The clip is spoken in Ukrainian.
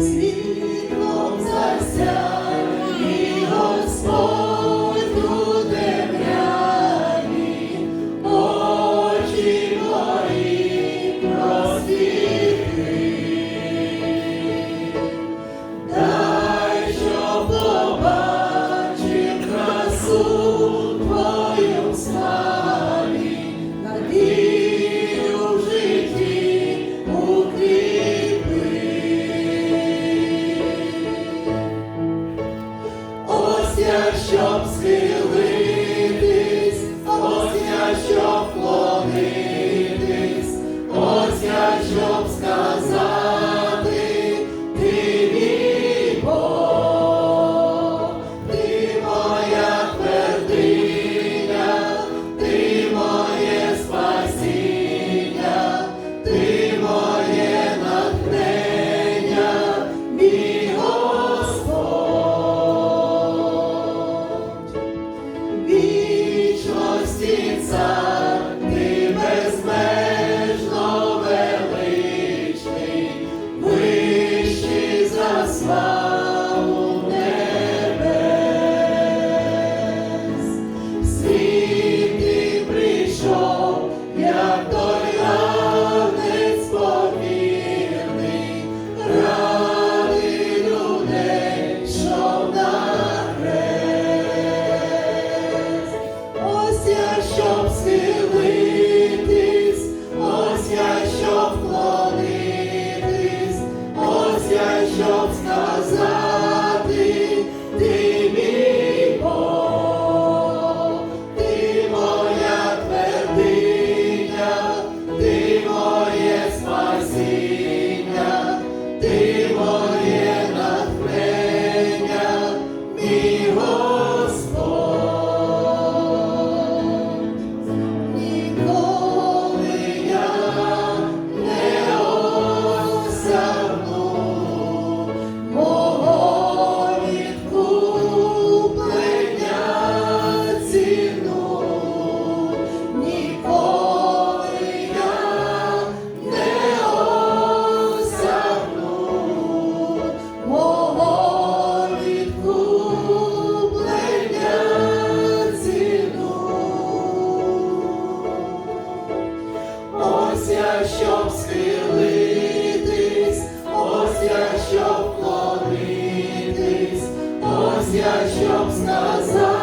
світлом засяє. схилитись, ось я щоб клонитись, ось я щоб сказати. Jesus. shall stand. схилитись, ось я щоб клонитись, ось я щоб сказати.